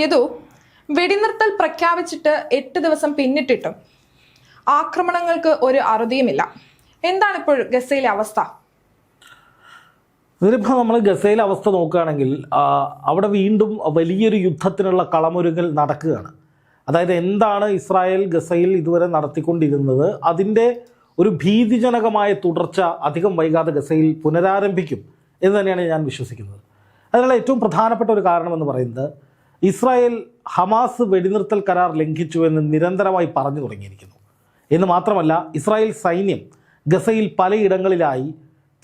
ഏതു വെടിനിർത്തൽ പ്രഖ്യാപിച്ചിട്ട് എട്ട് ദിവസം പിന്നിട്ടിട്ടും ആക്രമണങ്ങൾക്ക് ഒരു അറുതിയുമില്ല. എന്താണ് ഇപ്പോൾ ഗസയിലെ അവസ്ഥ? ഇതിലിപ്പോൾ നമ്മൾ ഗസയിലെ അവസ്ഥ നോക്കുകയാണെങ്കിൽ അവിടെ വീണ്ടും വലിയൊരു യുദ്ധത്തിനുള്ള കളമൊരുങ്ങൽ നടക്കുകയാണ്. അതായത് എന്താണ് ഇസ്രായേൽ ഗസയിൽ ഇതുവരെ നടത്തിക്കൊണ്ടിരുന്നത്? അതിന്റെ ഒരു ഭീതിജനകമായ തുടർച്ച അധികം വൈകാതെ ഗസയിൽ പുനരാരംഭിക്കും എന്ന് തന്നെയാണ് ഞാൻ വിശ്വസിക്കുന്നത്. അതിനുള്ള ഏറ്റവും പ്രധാനപ്പെട്ട ഒരു കാരണമെന്ന് പറയുന്നത് ഇസ്രായേൽ ഹമാസ് വെടിനിർത്തൽ കരാർ ലംഘിച്ചുവെന്ന് നിരന്തരമായി പറഞ്ഞു തുടങ്ങിയിരിക്കുന്നു. എന്ന് മാത്രമല്ല ഇസ്രായേൽ സൈന്യം ഗസയിൽ പലയിടങ്ങളിലായി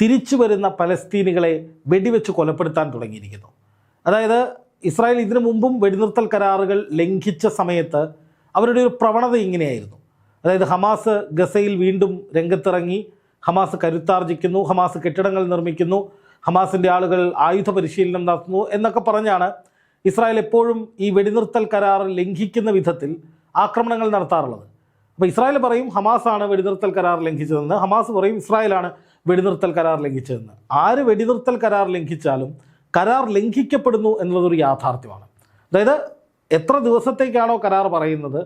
തിരിച്ചു വരുന്ന പലസ്തീനികളെ വെടിവെച്ച് കൊലപ്പെടുത്താൻ തുടങ്ങിയിരിക്കുന്നു. അതായത് ഇസ്രായേൽ ഇതിനു മുമ്പും വെടിനിർത്തൽ കരാറുകൾ ലംഘിച്ച സമയത്ത് അവരുടെ ഒരു പ്രവണത ഇങ്ങനെയായിരുന്നു. അതായത് ഹമാസ് ഗസയിൽ വീണ്ടും രംഗത്തിറങ്ങി ഹമാസ് കരുത്താർജിക്കുന്നു ഹമാസ് കെട്ടിടങ്ങൾ നിർമ്മിക്കുന്നു ഹമാസിന്റെ ആളുകൾ ആയുധ പരിശീലനം നടത്തുന്നു എന്നൊക്കെ പറഞ്ഞാണ് ഇസ്രായേൽ എപ്പോഴും ഈ വെടിനിർത്തൽ കരാർ ലംഘിക്കുന്ന വിധത്തിൽ ആക്രമണങ്ങൾ നടത്താറുള്ളത്. അപ്പോൾ ഇസ്രായേൽ പറയും ഹമാസാണ് വെടിനിർത്തൽ കരാർ ലംഘിച്ചതെന്ന്. ഹമാസ് പറയും ഇസ്രായേലാണ് വെടിനിർത്തൽ കരാർ ലംഘിച്ചതെന്ന്. ആര് വെടിനിർത്തൽ കരാർ ലംഘിച്ചാലും കരാർ ലംഘിക്കപ്പെടുന്നു എന്നുള്ളതൊരു യാഥാർത്ഥ്യമാണ്. അതായത് എത്ര ദിവസത്തേക്കാണോ കരാർ പറയുന്നത്?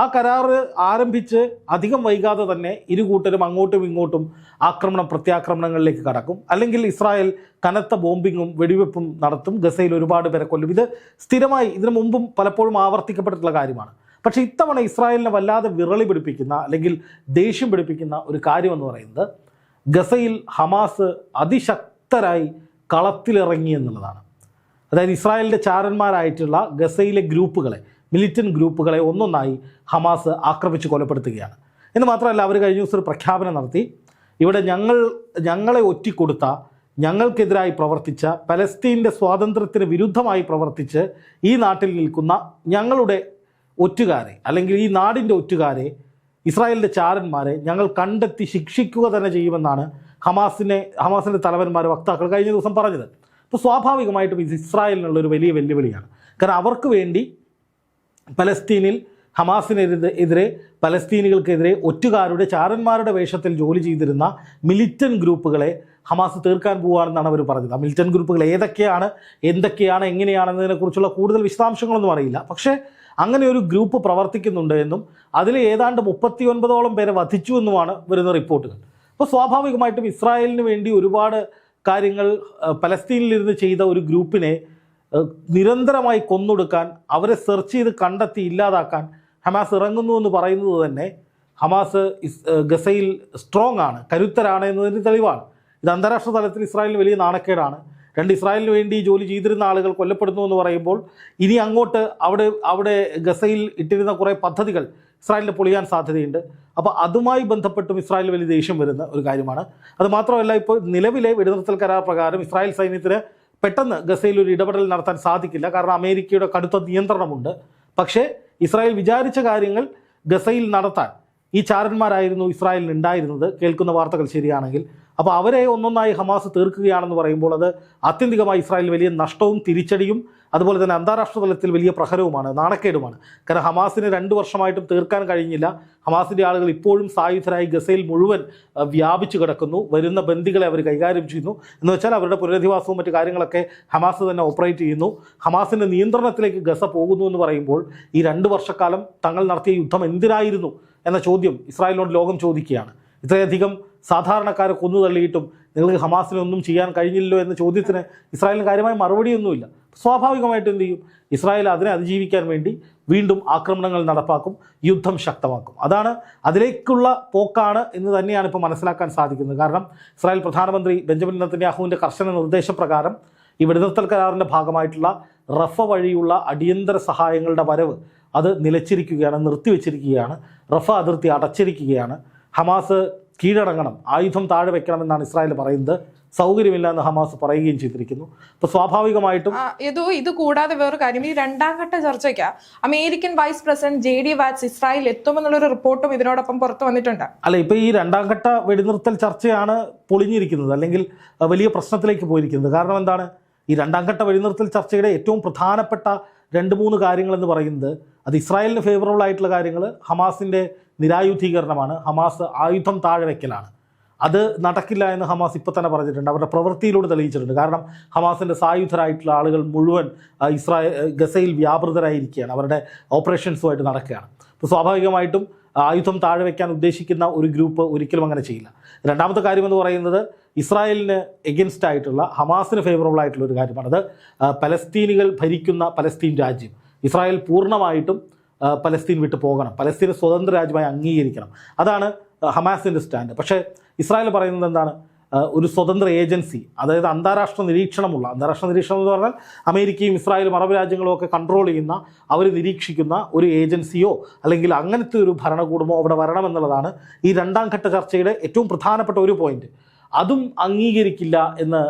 ആ കരാർ ആരംഭിച്ച് അധികം വൈകാതെ തന്നെ ഇരു കൂട്ടരും അങ്ങോട്ടും ഇങ്ങോട്ടും ആക്രമണം പ്രത്യാക്രമണങ്ങളിലേക്ക് കടക്കും. അല്ലെങ്കിൽ ഇസ്രായേൽ കനത്ത ബോംബിങ്ങും വെടിവെപ്പും നടത്തും. ഗസയിൽ ഒരുപാട് പേരെ കൊല്ലും. ഇത് സ്ഥിരമായി ഇതിനു മുമ്പും പലപ്പോഴും ആവർത്തിക്കപ്പെട്ടിട്ടുള്ള കാര്യമാണ്. പക്ഷേ ഇത്തവണ ഇസ്രായേലിനെ വല്ലാതെ വിറളി പിടിപ്പിക്കുന്ന അല്ലെങ്കിൽ ദേഷ്യം പിടിപ്പിക്കുന്ന ഒരു കാര്യമെന്ന് പറയുന്നത് ഗസയിൽ ഹമാസ് അതിശക്തരായി കളത്തിലിറങ്ങി എന്നുള്ളതാണ്. അതായത് ഇസ്രായേലിന്റെ ചാരന്മാരായിട്ടുള്ള ഗസയിലെ ഗ്രൂപ്പുകളെ മിലിറ്റന്റ് ഗ്രൂപ്പുകളെ ഒന്നൊന്നായി ഹമാസ് ആക്രമിച്ച് കൊലപ്പെടുത്തുകയാണ്. എന്ന് മാത്രമല്ല അവർ കഴിഞ്ഞ ദിവസം ഒരു പ്രഖ്യാപനം നടത്തി. ഇവിടെ ഞങ്ങൾ ഞങ്ങളെ ഒറ്റിക്കൊടുത്ത ഞങ്ങൾക്കെതിരായി പ്രവർത്തിച്ച പലസ്തീന്റെ സ്വാതന്ത്ര്യത്തിന് വിരുദ്ധമായി പ്രവർത്തിച്ച് ഈ നാട്ടിൽ നിൽക്കുന്ന ഞങ്ങളുടെ ഒറ്റുകാരെ അല്ലെങ്കിൽ ഈ നാടിന്റെ ഒറ്റുകാരെ ഇസ്രായേലിന്റെ ചാരന്മാരെ ഞങ്ങൾ കണ്ടെത്തി ശിക്ഷിക്കുക തന്നെ ചെയ്യുമെന്നാണ് ഹമാസിനെ ഹമാസിന്റെ തലവന്മാർ വക്താക്കൾ കഴിഞ്ഞ ദിവസം പറഞ്ഞത്. അപ്പോൾ സ്വാഭാവികമായിട്ടും ഇത് ഇസ്രായേലിനുള്ള ഒരു വലിയ വെല്ലുവിളിയാണ്. കാരണം അവർക്ക് വേണ്ടി പലസ്തീനിൽ ഹമാസിനെതിരെ പലസ്തീനികൾക്കെതിരെ ഒറ്റുകാരുടെ ചാരന്മാരുടെ വേഷത്തിൽ ജോലി ചെയ്തിരുന്ന മിലിറ്റൻ ഗ്രൂപ്പുകളെ ഹമാസ് തീർക്കാൻ പോവുകയാണെന്നാണ് അവർ പറഞ്ഞത്. ആ മിലിറ്റൻ ഗ്രൂപ്പുകൾ ഏതൊക്കെയാണ് എന്തൊക്കെയാണ് എങ്ങനെയാണെന്നതിനെക്കുറിച്ചുള്ള കൂടുതൽ വിശദാംശങ്ങളൊന്നും അറിയില്ല. പക്ഷേ അങ്ങനെ ഒരു ഗ്രൂപ്പ് പ്രവർത്തിക്കുന്നുണ്ട് എന്നും അതിൽ ഏതാണ്ട് മുപ്പത്തി ഒൻപതോളം പേരെ വധിച്ചു എന്നുമാണ് വരുന്ന റിപ്പോർട്ടുകൾ. അപ്പോൾ സ്വാഭാവികമായിട്ടും ഇസ്രായേലിന് വേണ്ടി ഒരുപാട് കാര്യങ്ങൾ പലസ്തീനിലിരുന്ന് ചെയ്ത ഒരു ഗ്രൂപ്പിനെ നിരന്തരമായി കൊന്നൊടുക്കാൻ അവരെ സെർച്ച് ചെയ്ത് കണ്ടെത്തി ഇല്ലാതാക്കാൻ ഹമാസ് ഇറങ്ങുന്നു എന്ന് പറയുന്നത് തന്നെ ഹമാസ് ഗസയിൽ സ്ട്രോങ് ആണ് കരുത്തരാണ് എന്നതിന് തെളിവാണ്. ഇത് അന്താരാഷ്ട്ര തലത്തിൽ ഇസ്രായേലിന് വലിയ നാണക്കേടാണ്. രണ്ട് ഇസ്രായേലിന് വേണ്ടി ജോലി ചെയ്തിരുന്ന ആളുകൾ കൊല്ലപ്പെടുന്നു എന്ന് പറയുമ്പോൾ ഇനി അങ്ങോട്ട് അവിടെ അവിടെ ഗസയിൽ ഇട്ടിരുന്ന കുറേ പദ്ധതികൾ ഇസ്രായേലിന് പൊളിയാൻ സാധ്യതയുണ്ട്. അപ്പോൾ അതുമായി ബന്ധപ്പെട്ടും ഇസ്രായേൽ വലിയ ദേഷ്യം വരുന്ന ഒരു കാര്യമാണ്. അത് മാത്രമല്ല ഇപ്പോൾ നിലവിലെ വെടിനിർത്തൽ കരാർ പ്രകാരം ഇസ്രായേൽ സൈന്യത്തിന് പെട്ടെന്ന് ഗസയിൽ ഒരു ഇടപെടൽ നടത്താൻ സാധിക്കില്ല. കാരണം അമേരിക്കയുടെ കടുത്ത നിയന്ത്രണമുണ്ട്. പക്ഷേ ഇസ്രായേൽ വിചാരിച്ച കാര്യങ്ങൾ ഗസയിൽ നടത്താൻ ഈ ചാരന്മാരായിരുന്നു ഇസ്രായേലിന് ഉണ്ടായിരുന്നത് കേൾക്കുന്ന വാർത്തകൾ ശരിയാണെങ്കിൽ അപ്പോൾ അവരെ ഒന്നൊന്നായി ഹമാസ് തീർക്കുകയാണെന്ന് പറയുമ്പോൾ അത് ആത്യന്തികമായി ഇസ്രായേൽ വലിയ നഷ്ടവും തിരിച്ചടിയും അതുപോലെ തന്നെ അന്താരാഷ്ട്ര തലത്തിൽ വലിയ പ്രഹരവുമാണ് നാണക്കേടുമാണ്. കാരണം ഹമാസിന് രണ്ട് വർഷമായിട്ടും തീർക്കാൻ കഴിഞ്ഞില്ല. ഹമാസിന്റെ ആളുകൾ ഇപ്പോഴും സായുധരായി ഗസയിൽ മുഴുവൻ വ്യാപിച്ചു കിടക്കുന്നു. വരുന്ന ബന്ദികളെ അവർ കൈകാര്യം ചെയ്യുന്നു. എന്ന് വെച്ചാൽ അവരുടെ പുനരധിവാസവും മറ്റു കാര്യങ്ങളൊക്കെ ഹമാസ് തന്നെ ഓപ്പറേറ്റ് ചെയ്യുന്നു. ഹമാസിന്റെ നിയന്ത്രണത്തിലേക്ക് ഗസ പോകുന്നു എന്ന് പറയുമ്പോൾ ഈ രണ്ട് വർഷക്കാലം തങ്ങൾ നടത്തിയ യുദ്ധം എന്തിനായിരുന്നു എന്ന ചോദ്യം ഇസ്രായേലിനോട് ലോകം ചോദിക്കുകയാണ്. ഇത്രയധികം സാധാരണക്കാരെ കൊന്നു തള്ളിയിട്ടും നിങ്ങൾക്ക് ഹമാസിനൊന്നും ചെയ്യാൻ കഴിഞ്ഞില്ലോ എന്ന ചോദ്യത്തിന് ഇസ്രായേലിന് കാര്യമായ മറുപടിയൊന്നുമില്ല. സ്വാഭാവികമായിട്ടും എന്ത് ചെയ്യും? ഇസ്രായേൽ അതിനെ അതിജീവിക്കാൻ വേണ്ടി വീണ്ടും ആക്രമണങ്ങൾ നടപ്പാക്കും യുദ്ധം ശക്തമാക്കും. അതാണ് അതിലേക്കുള്ള പോക്കാണ് എന്ന് തന്നെയാണ് ഇപ്പോൾ മനസ്സിലാക്കാൻ സാധിക്കുന്നത്. കാരണം ഇസ്രായേൽ പ്രധാനമന്ത്രി ബെഞ്ചമിൻ നത്തന്യാഹുവിന്റെ കർശന നിർദ്ദേശപ്രകാരം ഈ വെടിനിർത്തൽ കരാറിന്റെ ഭാഗമായിട്ടുള്ള റഫ വഴിയുള്ള അടിയന്തര സഹായങ്ങളുടെ വരവ് അത് നിലച്ചിരിക്കുകയാണ് നിർത്തിവെച്ചിരിക്കുകയാണ്. റഫ അതിർത്തി അടച്ചിരിക്കുകയാണ്. ഹമാസ് കീഴടങ്ങണം. ആയുധം താഴെ വെക്കണമെന്നാണ് ഇസ്രായേൽ പറയുന്നത്. സൗകര്യമില്ല എന്ന് ഹമാസ് പറയുകയും ചെയ്തിരിക്കുന്നു. അപ്പൊ സ്വാഭാവികമായിട്ടും ഏതോ ഇത് കൂടാതെ വേറൊരു കാര്യം. ഈ രണ്ടാം ഘട്ട ചർച്ചയ്ക്ക് American vice president J D Vance Israel എത്തുമെന്നുള്ളൊരു റിപ്പോർട്ടും ഇതിനോടൊപ്പം പുറത്തു വന്നിട്ടുണ്ട്. അല്ല ഇപ്പൊ ഈ രണ്ടാം ഘട്ട വെടിനിർത്തൽ ചർച്ചയാണ് പൊളിഞ്ഞിരിക്കുന്നത് അല്ലെങ്കിൽ വലിയ പ്രശ്നത്തിലേക്ക് പോയിരിക്കുന്നത്. കാരണം എന്താണ്? ഈ രണ്ടാം ഘട്ട വെടിനിർത്തൽ ചർച്ചയുടെ ഏറ്റവും പ്രധാനപ്പെട്ട രണ്ട് മൂന്ന് കാര്യങ്ങളെന്ന് പറയുന്നത് അത് ഇസ്രായേലിന് ഫേവറബിൾ ആയിട്ടുള്ള കാര്യങ്ങൾ ഹമാസിന്റെ നിരായുധീകരണമാണ്. ഹമാസ് ആയുധം താഴെ വയ്ക്കലാണ് അത് നടക്കില്ല എന്ന് ഹമാസ് ഇപ്പോൾ തന്നെ പറഞ്ഞിട്ടുണ്ട്. അവരുടെ പ്രവൃത്തിയിലൂടെ തെളിയിച്ചിട്ടുണ്ട്. കാരണം ഹമാസിന്റെ സായുധരായിട്ടുള്ള ആളുകൾ മുഴുവൻ ഇസ്രായേൽ ഗസയിൽ വ്യാപൃതരായിരിക്കുകയാണ്. അവരുടെ ഓപ്പറേഷൻസുമായിട്ട് നടക്കുകയാണ്. അപ്പോൾ സ്വാഭാവികമായിട്ടും ആയുധം താഴെ വയ്ക്കാൻ ഉദ്ദേശിക്കുന്ന ഒരു ഗ്രൂപ്പ് ഒരിക്കലും അങ്ങനെ ചെയ്യില്ല. രണ്ടാമത്തെ കാര്യം എന്ന് പറയുന്നത് ഇസ്രായേലിന് എഗൻസ്റ്റ് ആയിട്ടുള്ള ഹമാസിന് ഫേവറബിൾ ആയിട്ടുള്ള ഒരു കാര്യമാണ്. അത് പലസ്തീനികൾ ഭരിക്കുന്ന പലസ്തീൻ രാജ്യം. ഇസ്രായേൽ പൂർണമായിട്ടും പലസ്തീൻ വിട്ട് പോകണം. പലസ്തീനെ സ്വതന്ത്ര രാജ്യമായി അംഗീകരിക്കണം. അതാണ് ഹമാസിന്റെ സ്റ്റാൻഡ്. പക്ഷേ ഇസ്രായേൽ പറയുന്നത് എന്താണ്? ഒരു സ്വതന്ത്ര ഏജൻസി അതായത് അന്താരാഷ്ട്ര നിരീക്ഷണമുള്ള അന്താരാഷ്ട്ര നിരീക്ഷണം എന്ന് പറഞ്ഞാൽ അമേരിക്കയും ഇസ്രായേലും അറബ് രാജ്യങ്ങളും ഒക്കെ കൺട്രോൾ ചെയ്യുന്ന അവർ നിരീക്ഷിക്കുന്ന ഒരു ഏജൻസിയോ അല്ലെങ്കിൽ അങ്ങനത്തെ ഒരു ഭരണകൂടമോ അവിടെ വരണമെന്നുള്ളതാണ് ഈ രണ്ടാം ഘട്ട ചർച്ചയുടെ ഏറ്റവും പ്രധാനപ്പെട്ട ഒരു പോയിന്റ് അതും അംഗീകരിക്കില്ല എന്ന്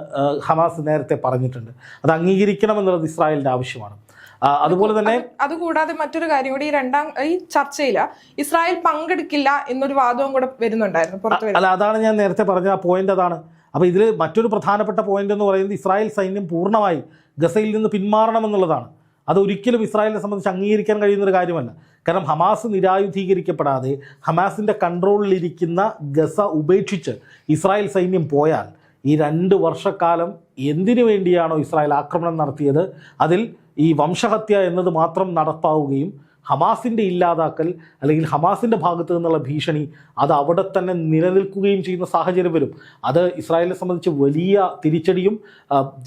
ഹമാസ് നേരത്തെ പറഞ്ഞിട്ടുണ്ട്. അത് അംഗീകരിക്കണമെന്നുള്ളത് ഇസ്രായേലിന്റെ ആവശ്യമാണ്. അതുപോലെ തന്നെ അത് അതുകൂടാതെ മറ്റൊരു കാര്യം കൂടി ഈ രണ്ടാം ഈ ചർച്ചയില ഇസ്രായേൽ പങ്കെടുക്കില്ല എന്നൊരു വാദവും കൂടെ വരുന്നുണ്ടായിരുന്നു പുറത്തു അല്ല അതാണ് ഞാൻ നേരത്തെ പറഞ്ഞ ആ പോയിന്റ് അതാണ്. അപ്പോൾ ഇതിൽ മറ്റൊരു പ്രധാനപ്പെട്ട പോയിന്റ് എന്ന് പറയുന്നത് ഇസ്രായേൽ സൈന്യം പൂർണമായി ഗസയിൽ നിന്ന് പിന്മാറണമെന്നുള്ളതാണ് അത് ഒരിക്കലും ഇസ്രായേലിനെ സംബന്ധിച്ച് അംഗീകരിക്കാൻ കഴിയുന്ന ഒരു കാര്യമല്ല. കാരണം ഹമാസ് നിരായുധീകരിക്കപ്പെടാതെ ഹമാസിന്റെ കൺട്രോളിലിരിക്കുന്ന ഗസ ഉപേക്ഷിച്ച് ഇസ്രായേൽ സൈന്യം പോയാൽ ഈ രണ്ട് വർഷക്കാലം എന്തിനു വേണ്ടിയാണോ ഇസ്രായേൽ ആക്രമണം നടത്തിയത്? അതിൽ ഈ വംശഹത്യ എന്നത് മാത്രം നടപ്പാവുകയും ഹമാസിന്റെ ഇല്ലാതാക്കൽ അല്ലെങ്കിൽ ഹമാസിന്റെ ഭാഗത്തു നിന്നുള്ള ഭീഷണി അത് അവിടെ തന്നെ നിലനിൽക്കുകയും ചെയ്യുന്ന സാഹചര്യം വരും. അത് ഇസ്രായേലിനെ സംബന്ധിച്ച് വലിയ തിരിച്ചടിയും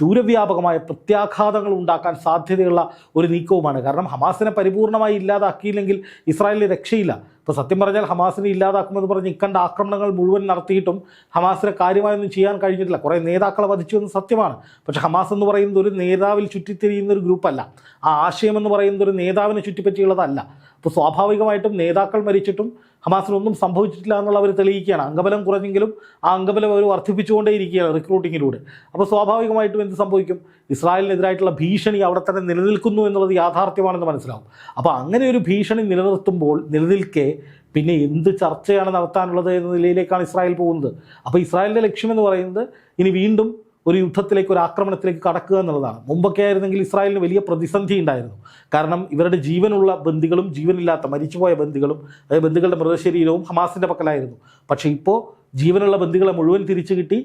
ദൂരവ്യാപകമായ പ്രത്യാഘാതങ്ങൾ ഉണ്ടാക്കാൻ സാധ്യതയുള്ള ഒരു നീക്കവുമാണ്. കാരണം ഹമാസിനെ പരിപൂർണമായി ഇല്ലാതാക്കിയില്ലെങ്കിൽ ഇസ്രായേലിന് രക്ഷയില്ല. ഇപ്പോൾ സത്യം പറഞ്ഞാൽ ഹമാസിനെ ഇല്ലാതാക്കുമെന്ന് പറഞ്ഞ് ഇക്കണ്ട ആക്രമണങ്ങൾ മുഴുവൻ നടത്തിയിട്ടും ഹമാസിനെ കാര്യമായൊന്നും ചെയ്യാൻ കഴിഞ്ഞിട്ടില്ല. കുറേ നേതാക്കളെ വധിച്ചു എന്ന് സത്യമാണ്. പക്ഷേ ഹമാസ് എന്ന് പറയുന്നത് ഒരു നേതാവിൽ ചുറ്റിത്തിരിയുന്ന ഒരു ഗ്രൂപ്പല്ല. ആ ആശയം എന്ന് പറയുന്നത് ഒരു നേതാവിനെ ചുറ്റിപ്പറ്റിയുള്ളതല്ല. അപ്പോൾ സ്വാഭാവികമായിട്ടും നേതാക്കൾ മരിച്ചിട്ടും ഹമാസിനൊന്നും സംഭവിച്ചിട്ടില്ല എന്നുള്ള അവർ തെളിയിക്കുകയാണ്. അംഗബലം കുറഞ്ഞെങ്കിലും ആ അംഗബലം അവർ വർദ്ധിപ്പിച്ചുകൊണ്ടേയിരിക്കുകയാണ് റിക്രൂട്ടിങ്ങിലൂടെ അപ്പോൾ സ്വാഭാവികമായിട്ടും എന്ത് സംഭവിക്കും? ഇസ്രായേലിനെതിരായിട്ടുള്ള ഭീഷണി അവിടെ തന്നെ നിലനിൽക്കുന്നു എന്നുള്ളത് യാഥാർത്ഥ്യമാണെന്ന് മനസ്സിലാവും. അപ്പോൾ അങ്ങനെ ഒരു ഭീഷണി നിലനിർത്തുമ്പോൾ നിലനിൽക്കെ പിന്നെ എന്ത് ചർച്ചയാണ് നടത്താനുള്ളത് എന്ന നിലയിലേക്കാണ് ഇസ്രായേൽ പോകുന്നത്. അപ്പോൾ ഇസ്രായേലിന്റെ ലക്ഷ്യമെന്ന് പറയുന്നത് ഇനി വീണ്ടും ഒരു യുദ്ധത്തിലേക്ക് ഒരു ആക്രമണത്തിലേക്ക് കടക്കുക എന്നുള്ളതാണ്. മുമ്പൊക്കെ ആയിരുന്നെങ്കിൽ ഇസ്രായേലിന് വലിയ പ്രതിസന്ധി ഉണ്ടായിരുന്നു. കാരണം ഇവരുടെ ജീവനുള്ള ബന്ദികളും ജീവനില്ലാത്ത മരിച്ചുപോയ ബന്ദികളും അതായത് ബന്ദികളുടെ മൃതശരീരവും ഹമാസിന്റെ പക്കലായിരുന്നു. പക്ഷേ ഇപ്പോൾ ജീവനുള്ള ബന്ദികളെ മുഴുവൻ തിരിച്ചു കിട്ടി.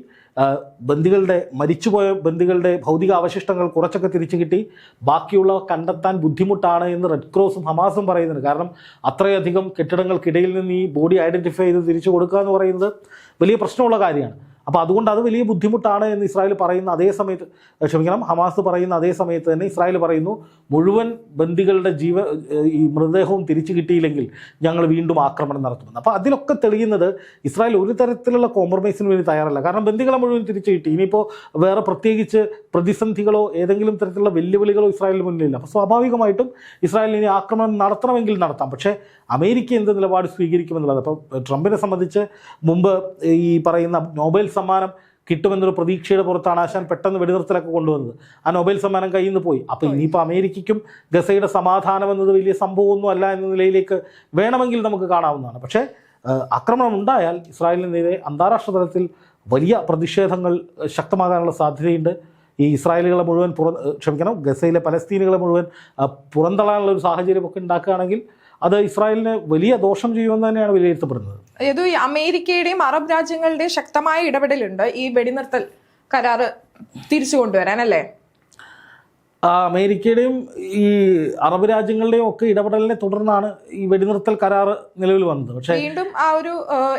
ബന്ദികളുടെ മരിച്ചുപോയ ബന്ദികളുടെ ഭൗതിക അവശിഷ്ടങ്ങൾ കുറച്ചൊക്കെ തിരിച്ചു കിട്ടി. ബാക്കിയുള്ളവ കണ്ടെത്താൻ ബുദ്ധിമുട്ടാണ് എന്ന് റെഡ് ക്രോസും ഹമാസും പറയുന്നുണ്ട്. കാരണം അത്രയധികം കെട്ടിടങ്ങൾക്കിടയിൽ നിന്ന് ഈ ബോഡി ഐഡന്റിഫൈ ചെയ്ത് തിരിച്ചു കൊടുക്കുക എന്ന് പറയുന്നത് വലിയ പ്രശ്നമുള്ള കാര്യമാണ്. അപ്പോൾ അതുകൊണ്ട് അത് വലിയ ബുദ്ധിമുട്ടാണ് എന്ന് ഇസ്രായേൽ പറയുന്ന അതേ സമയത്ത് ക്ഷമിക്കണം ഹമാസ് പറയുന്ന അതേ സമയത്ത് തന്നെ ഇസ്രായേൽ പറയുന്നു മുഴുവൻ ബന്ദികളുടെ ജീവ ഈ മൃതദേഹവും തിരിച്ചു കിട്ടിയില്ലെങ്കിൽ ഞങ്ങൾ വീണ്ടും ആക്രമണം നടത്തുമെന്ന്. അപ്പോൾ അതിലൊക്കെ തെളിയുന്നത് ഇസ്രായേൽ ഒരു തരത്തിലുള്ള കോംപ്രമൈസിന് വേണ്ടി തയ്യാറല്ല. കാരണം ബന്ദികളെ മുഴുവൻ തിരിച്ചു കിട്ടി. ഇനിയിപ്പോൾ വേറെ പ്രത്യേകിച്ച് പ്രതിസന്ധികളോ ഏതെങ്കിലും തരത്തിലുള്ള വെല്ലുവിളികളോ ഇസ്രായേലിന് മുന്നിലില്ല. അപ്പോൾ സ്വാഭാവികമായിട്ടും ഇസ്രായേൽ ഇനി ആക്രമണം നടത്തണമെങ്കിൽ നടത്താം. പക്ഷേ അമേരിക്ക എന്ത് നിലപാട് സ്വീകരിക്കുമെന്നുള്ളത്? അപ്പോൾ ട്രംപിനെ സംബന്ധിച്ച് മുമ്പ് ഈ പറയുന്ന നൊബേൽ സമ്മാനം കിട്ടുമെന്നൊരു പ്രതീക്ഷയുടെ പുറത്താണ് ആശാൻ പെട്ടെന്ന് വെടിനിർത്തലൊക്കെ കൊണ്ടുവന്നത്. ആ നൊബേൽ സമ്മാനം കയ്യിൽ നിന്ന് പോയി. അപ്പോൾ ഇനിയിപ്പോൾ അമേരിക്കയ്ക്കും ഗസയുടെ സമാധാനം എന്നത് വലിയ സംഭവമൊന്നും അല്ല എന്ന നിലയിലേക്ക് വേണമെങ്കിൽ നമുക്ക് കാണാവുന്നതാണ്. പക്ഷേ ആക്രമണം ഉണ്ടായാൽ ഇസ്രായേലിനെതിരെ അന്താരാഷ്ട്ര തലത്തിൽ വലിയ പ്രതിഷേധങ്ങൾ ശക്തമാകാനുള്ള സാധ്യതയുണ്ട്. ഈ ഇസ്രായേലുകളെ മുഴുവൻ പുറ ക്ഷമിക്കണം ഗസയിലെ പലസ്തീനുകളെ മുഴുവൻ പുറന്തള്ളാനുള്ള ഒരു സാഹചര്യമൊക്കെ ഉണ്ടാക്കുകയാണെങ്കിൽ അത് ഇസ്രായേലിന് വലിയ ദോഷം ചെയ്യുമെന്ന് തന്നെയാണ് വിലയിരുത്തപ്പെടുന്നത്. ഏതോ ഈ അമേരിക്കയുടെയും അറബ് രാജ്യങ്ങളുടെയും ശക്തമായ ഇടപെടലുണ്ട് ഈ വെടിനിർത്തൽ കരാറ് തിരിച്ചു കൊണ്ടുവരാൻ അല്ലേ? അമേരിക്കയുടെയും ഈ അറബ് രാജ്യങ്ങളുടെയും ഒക്കെ ഇടപെടലിനെ തുടർന്നാണ് ഈ വെടിനിർത്തൽ കരാർ നിലവിൽ വന്നത്. പക്ഷേ വീണ്ടും ആ ഒരു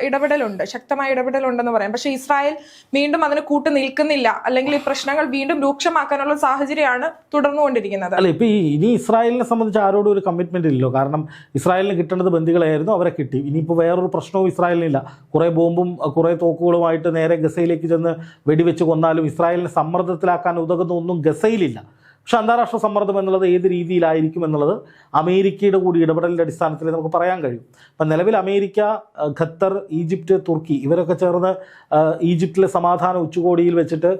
ഇടപെടലുണ്ട്. ശക്തമായ ഇടപെടലുണ്ടെന്ന് പറയാം. പക്ഷേ ഇസ്രായേൽ വീണ്ടും അതിന് കൂട്ടു നിൽക്കുന്നില്ല. അല്ലെങ്കിൽ ഈ പ്രശ്നങ്ങൾ വീണ്ടും രൂക്ഷമാക്കാനുള്ള സാഹചര്യമാണ് തുടർന്നുകൊണ്ടിരിക്കുന്നത്. അല്ല ഇപ്പൊ ഇനി ഇസ്രായേലിനെ സംബന്ധിച്ച് ആരോടും ഒരു കമ്മിറ്റ്മെന്റ് ഇല്ലല്ലോ. കാരണം ഇസ്രായേലിന് കിട്ടേണ്ടത് ബന്ദികളായിരുന്നു അവരെ കിട്ടി. ഇനിയിപ്പോൾ വേറൊരു പ്രശ്നവും ഇസ്രായേലിനില്ല. കുറേ ബോംബും കുറേ തോക്കുകളുമായിട്ട് നേരെ ഗസയിലേക്ക് ചെന്ന് വെടിവെച്ച് കൊന്നാലും ഇസ്രായേലിനെ സമ്മർദ്ദത്തിലാക്കാൻ ഉതകുന്ന ഒന്നും ഗസയിലില്ല. പക്ഷെ അന്താരാഷ്ട്ര സമ്മർദ്ദം എന്നുള്ളത് ഏത് രീതിയിലായിരിക്കും എന്നുള്ളത് അമേരിക്കയുടെ കൂടി ഇടപെടലിന്റെ അടിസ്ഥാനത്തിൽ നമുക്ക് പറയാൻ കഴിയും. അപ്പം നിലവിൽ അമേരിക്ക ഖത്തർ ഈജിപ്റ്റ് തുർക്കി ഇവരൊക്കെ ചേർന്ന് ഈജിപ്തിലെ സമാധാന ഉച്ചകോടിയിൽ വെച്ചിട്ട്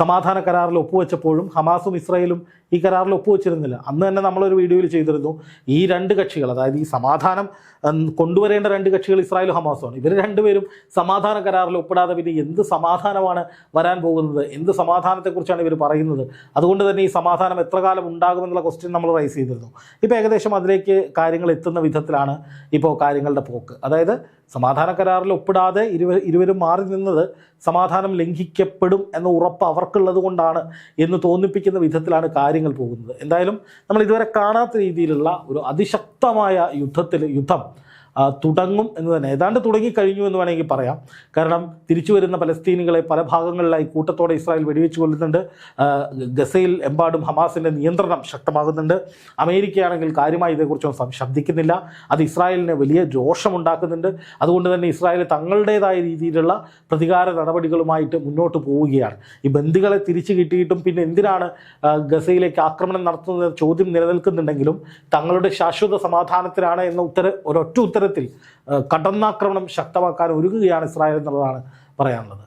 സമാധാന കരാറിൽ ഒപ്പുവെച്ചപ്പോഴും ഹമാസും ഇസ്രയേലും ഈ കരാറിൽ ഒപ്പുവെച്ചിരുന്നില്ല. അന്ന് തന്നെ നമ്മളൊരു വീഡിയോയിൽ ചെയ്തിരുന്നു ഈ രണ്ട് കക്ഷികൾ അതായത് ഈ സമാധാനം കൊണ്ടുവരേണ്ട രണ്ട് കക്ഷികൾ ഇസ്രായേലും ഹമാസുമാണ് ഇവർ രണ്ടുപേരും സമാധാന കരാറിൽ ഒപ്പിടാതെ പിന്നെ എന്ത് സമാധാനമാണ് വരാൻ പോകുന്നത്? എന്ത് സമാധാനത്തെക്കുറിച്ചാണ് ഇവർ പറയുന്നത്? അതുകൊണ്ട് തന്നെ ഈ സമാധാനം എത്ര കാലം ഉണ്ടാകുമെന്നുള്ള ക്വസ്റ്റ്യൻ നമ്മൾ റൈസ് ചെയ്തിരുന്നു. ഇപ്പോൾ ഏകദേശം അതിലേക്ക് കാര്യങ്ങൾ എത്തുന്ന വിധത്തിലാണ് ഇപ്പോൾ കാര്യങ്ങളുടെ പോക്ക്. അതായത് സമാധാന കരാറിൽ ഒപ്പിടാതെ ഇരുവ ഇരുവരും മാറി നിന്നത് സമാധാനം ലംഘിക്കപ്പെടും എന്ന ഉറപ്പ് അവർക്കുള്ളത് കൊണ്ടാണ് എന്ന് തോന്നിപ്പിക്കുന്ന വിധത്തിലാണ് കാര്യങ്ങൾ പോകുന്നത്. എന്തായാലും നമ്മൾ ഇതുവരെ കാണാത്ത രീതിയിലുള്ള ഒരു അതിശക്തമായ യുദ്ധത്തിൽ യുദ്ധം തുടങ്ങും എന്ന് തന്നെ. ഏതാണ്ട് തുടങ്ങിക്കഴിഞ്ഞു എന്ന് വേണമെങ്കിൽ പറയാം. കാരണം തിരിച്ചു വരുന്ന പലസ്തീനികളെ പല ഭാഗങ്ങളിലായി കൂട്ടത്തോടെ ഇസ്രായേൽ വെടിവെച്ച് കൊല്ലുന്നുണ്ട്. ഗസയിൽ എമ്പാടും ഹമാസിന്റെ നിയന്ത്രണം ശക്തമാകുന്നുണ്ട്. അമേരിക്കയാണെങ്കിൽ കാര്യമായി ഇതേക്കുറിച്ചൊന്നും ശബ്ദിക്കുന്നില്ല. അത് ഇസ്രായേലിന് വലിയ രോഷമുണ്ടാക്കുന്നുണ്ട് അതുകൊണ്ട് തന്നെ ഇസ്രായേൽ തങ്ങളുടേതായ രീതിയിലുള്ള പ്രതികാര നടപടികളുമായിട്ട് മുന്നോട്ട് പോവുകയാണ്. ഈ ബന്ദികളെ തിരിച്ചു കിട്ടിയിട്ടും പിന്നെ എന്തിനാണ് ഗസയിലേക്ക് ആക്രമണം നടത്തുന്നത് ചോദ്യം നിലനിൽക്കുന്നുണ്ടെങ്കിലും തങ്ങളുടെ ശാശ്വത സമാധാനത്തിനാണ് എന്ന ഉത്തര ഒരൊറ്റ ഉത്തരത്തിൽ ആ, കടന്നാക്രമണം ശക്തമാക്കാൻ ഒരുങ്ങുകയാണ് ഇസ്രായേൽ എന്നുള്ളതാണ് പറയാനുള്ളത്.